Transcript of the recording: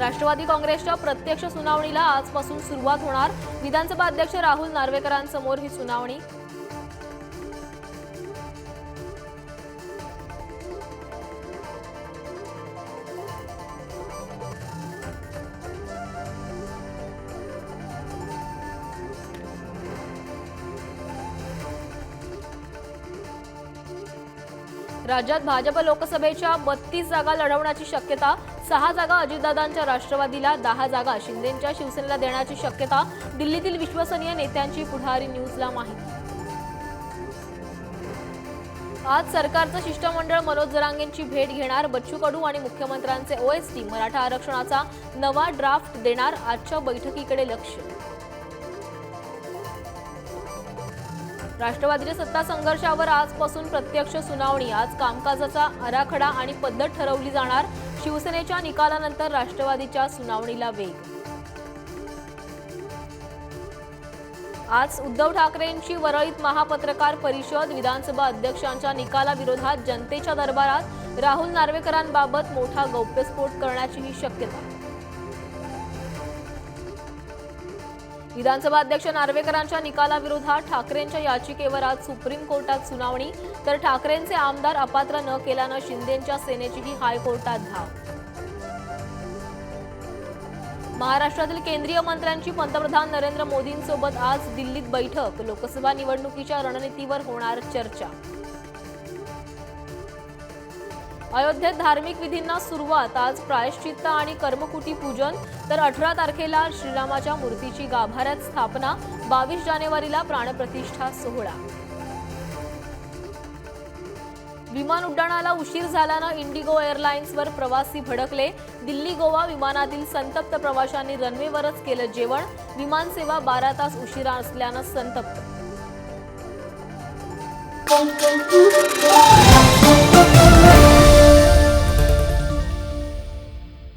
राष्ट्रवादी काँग्रेसच्या प्रत्यक्ष सुनावणीला आजपासून सुरुवात होणार. विधानसभा अध्यक्ष राहुल नार्वेकरांसमोर ही सुनावणी. राज्यात भाजप लोकसभेच्या बत्तीस जागा लढवण्याची शक्यता सहा जागा अजितदादांच्या राष्ट्रवादीला दहा जागा शिंदेच्या शिवसेनेला देण्याची शक्यता दिल्लीतील विश्वसनीय नेत्यांची पुढारी न्यूजला माहिती. आज सरकारचं शिष्टमंडळ मनोज जरांगेंची भेट घेणार बच्चू कडू आणि मुख्यमंत्र्यांचे ओएसटी मराठा आरक्षणाचा नवा ड्राफ्ट देणार आजच्या बैठकीकडे लक्ष. राष्ट्रवादीच्या सत्ता संघर्षावर आजपासून प्रत्यक्ष सुनावणी आज कामकाजाचा आराखडा आणि पद्धत ठरवली जाणार. शिवसेनेच्या निकालानंतर राष्ट्रवादीच्या सुनावणीला वेग. आज उद्धव ठाकरेंची वरळीत महापत्रकार परिषद विधानसभा अध्यक्षांच्या निकालाविरोधात जनतेच्या दरबारात राहुल नार्वेकरांबाबत मोठा गौप्यस्फोट करण्याचीही शक्यता. विधानसभा अध्यक्ष नार्वेकरांच्या निकालाविरोधात ठाकरेंच्या याचिकेवर आज सुप्रीम कोर्टात सुनावणी. तर ठाकरेंचे आमदार अपात्र न केल्यानं शिंदेच्या सेनेचीही हायकोर्टात धाव. महाराष्ट्रातील केंद्रीय मंत्र्यांची पंतप्रधान नरेंद्र मोदींसोबत आज दिल्लीत बैठक. लोकसभा निवडणुकीच्या रणनीतीवर होणार चर्चा. अयोध्येत धार्मिक विधींना सुरुवात आज प्रायश्चित्त आणि कर्मकुटी पूजन. तर अठरा तारखेला श्रीरामाच्या मूर्तीची गाभाऱ्यात स्थापना बावीस जानेवारीला प्राणप्रतिष्ठा सोहळा. विमान उड्डाणाला उशीर झाल्यानं इंडिगो एअरलाइन्सवर प्रवासी भडकले. दिल्ली गोवा विमानातील संतप्त प्रवाशांनी रनवेवरच केलं जेवण. विमानसेवा बारा तास उशिरा असल्यानं संतप्त.